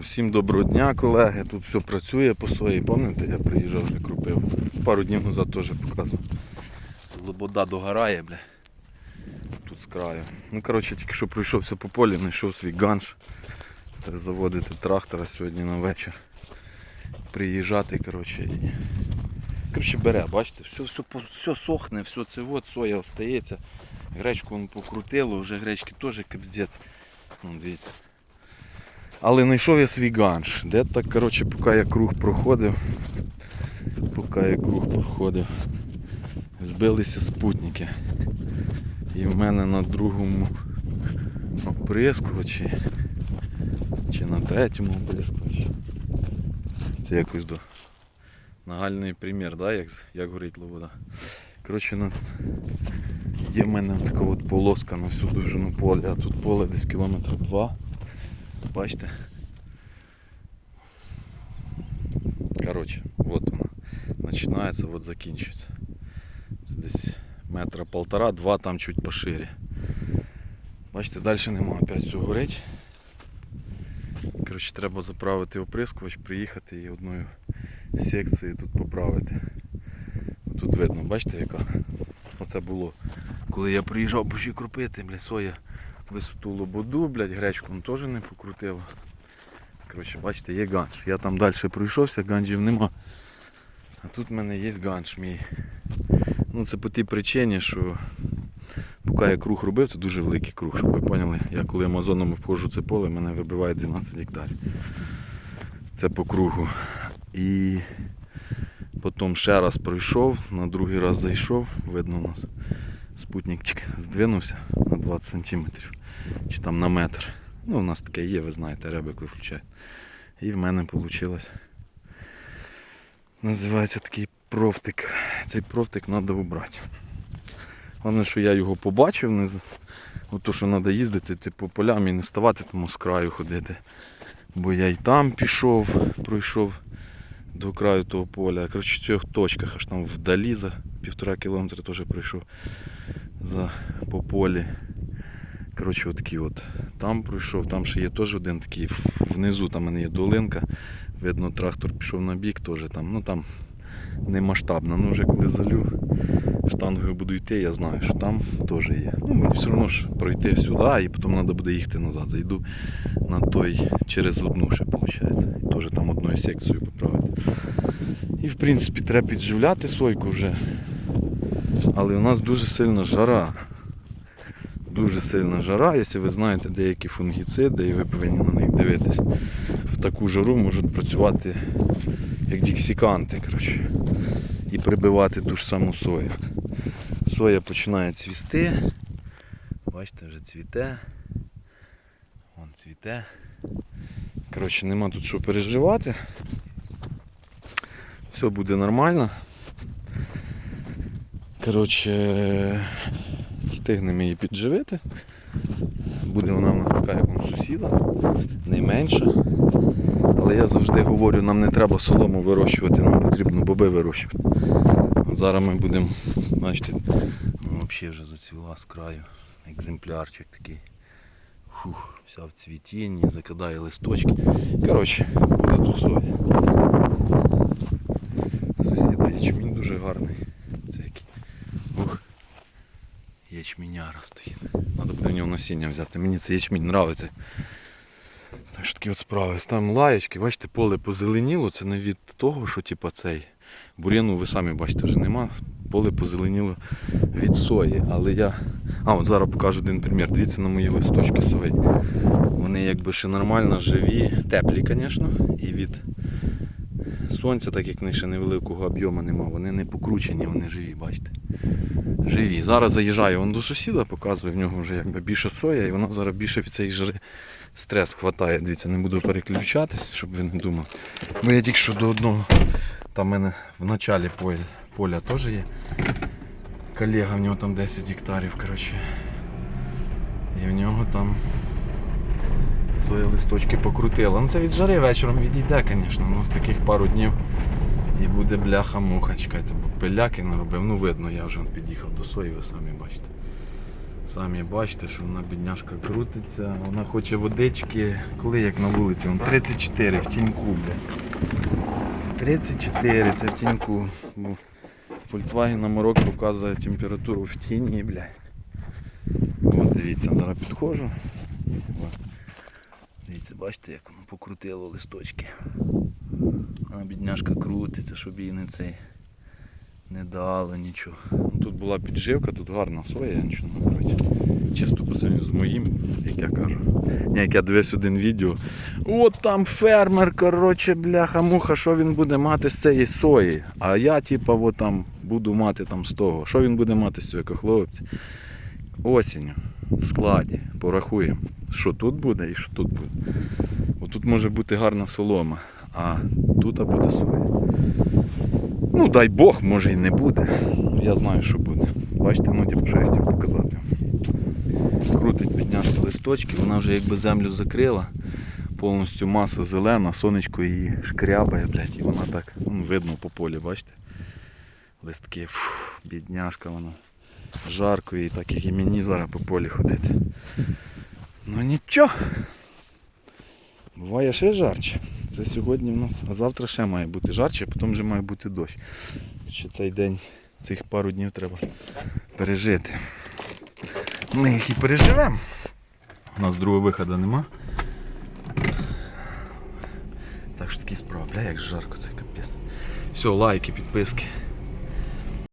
Усім доброго дня, колеги. Тут все працює по своїй. Пам'ятаєте, я приїжджав вже крупив. Пару днів назад теж показував. Лобода догорає, бля. Тут з краю. Ну коротше, тільки що пройшовся по полі, знайшов свій ганш. Треба заводити трактора сьогодні на вечір. Приїжджати, коротше. І... Коротше, бере, бачите, все, все, все сохне, все це от, соя остається. Гречку вон покрутило, вже гречки теж капздець. Вон, дивіться. Але знайшов я свій ганш. Де так, коротше, поки я круг проходив, поки я круг проходив, збилися спутники. І в мене на другому оприскувачі, чи на третьому оприскувачі. Це якось до нагальний примір, да, як, як горить лобода. Коротше, на... є в мене така от полоска на всю довжину поля, а тут поле десь кілометр два. Бачите? Коротше, от воно. Починається, от закінчується. Це десь метра полтора, два там чуть пошире. Бачите, далі нема опять все горить. Коротше, треба заправити оприскувач, приїхати і одною секцією тут поправити. Тут видно, бачите яка? Оце було. Коли я приїжджав крупити, бля, соя висоту лободу, блядь, гречку ну, теж не покрутило. Коротше, бачите, є ганш. Я там далі пройшовся, ганджів нема. А тут в мене є ганш мій. Ну це по тій причині, що поки я круг робив, це дуже великий круг, щоб ви поняли. Я коли амазоном входжу це поле, мене вибиває 12 гектарів. Це по кругу. І потім ще раз пройшов, на другий раз зайшов, видно у нас спутник тільки здвинувся на 20 см чи там на метр. Ну, у нас таке є, ви знаєте, ребик виключають. І в мене вийшло. Називається такий профтик. Цей профтик треба убрати. Головне, що я його побачив, не от то, що треба їздити типу, по полям і не ставати тому з краю ходити. Бо я й там пішов, пройшов до краю того поля. Коротше, в цих точках, аж там вдалі за півтора кілометра теж пройшов за, по полі. Коротше, отакі от. Там пройшов, там ще є теж один такий. Внизу там в мене є долинка. Видно, трактор пішов на бік теж там. Ну там не масштабно. Ну вже коли залю штангою буду йти, я знаю, що там теж є. Ну мені все одно ж пройти сюди і потім треба буде їхати назад. Зайду на той через одну ще виходить. Теж там одною секцією поправити. І в принципі треба підживляти сойку вже. Але у нас дуже сильна жара. Дуже сильна жара, якщо ви знаєте деякі фунгіциди і ви повинні на них дивитись. В таку жару можуть працювати як діксіканти коротше, і прибивати ту ж саму сою. Соя починає цвісти. Бачите, вже цвіте. Вон цвіте. Коротше, нема тут що переживати. Все буде нормально. Коротше, встигнемо її підживити. Буде вона в нас така, як у сусіда, не менша. Але я завжди говорю, нам не треба солому вирощувати, нам потрібно боби вирощувати. Зараз ми будемо, бачите, ну, взагалі вже зацвіла з краю. Екземплярчик такий. Фух, вся в цвітінні, закидає листочки. Коротше, буде тут соя. Сусіда ячмінь дуже гарний. Ячміняра стоїть. Треба буде в нього насіння взяти. Мені цей ячмінь подобається. Так що такі от справи. Там лаєчки, бачите, поле позеленіло. Це не від того, що типа цей бур'яну ви самі бачите, вже нема. Поле позеленіло від сої. Але я. А, от зараз покажу один примір. Дивіться на мої листочки сої. Вони якби ще нормально живі, теплі, звісно. І від сонця, так як в ще невеликого об'єму нема, вони не покручені, вони живі, бачите. Живі. Зараз заїжджаю вон до сусіда, показую, в нього вже якби більше соя, і вона зараз більше від цієї жари стрес хватає. Дивіться, не буду переключатись, щоб ви не думали. Бо я тільки що до одного, там в мене в началі поля, поля теж є. Колега, в нього там 10 гектарів, коротше. І в нього там свої листочки покрутила. Ну це від жари вечором відійде, звісно. Ну таких пару днів і буде бляха-муха. Чекайте, бо пиляки наробив. Ну видно, я вже під'їхав до сої, ви самі бачите. Самі бачите, що вона бідняшка крутиться, вона хоче водички, коли як на вулиці, вон 34 в тіньку, бля. 34 це в тіньку. Бо Volkswagen Amarok показує температуру в тіні, блядь. От дивіться, зараз підходжу. Дивіться, бачите, як воно покрутило листочки. А бідняшка крутиться, щоб їй не цей не дало нічого. Ну, Тут була підживка, тут гарна соя, я нічого не говорю. Чисто по сравнению з моїм, як я кажу. Ні, Як я дивився один відео. От там фермер, коротше, бляха муха, що він буде мати з цієї сої. А я, типа, от там буду мати там з того. Що він буде мати з цього, як хлопці? Осінню в складі. Порахуємо, що тут буде і що тут буде. Бо тут може бути гарна солома, а тут буде соя. Ну, дай Бог, може і не буде. Я знаю, що буде. Бачите, ну типу, що я хотів показати. Крутить підняти листочки, вона вже якби землю закрила. Повністю маса зелена, сонечко її шкрябає, блядь, і вона так ну, видно по полі, бачите? Листки, фух, бідняшка вона. Жарко їй, так як і мені зараз по полі ходити. Ну нічого. Буває ще жарче. Це сьогодні в нас, а завтра ще має бути жарче, а потім вже має бути дощ. Ще цей день, цих пару днів треба пережити. Ми їх і переживемо. У нас другого виходу нема. Так що такі справи, бля, як жарко це капець. Все, лайки, підписки.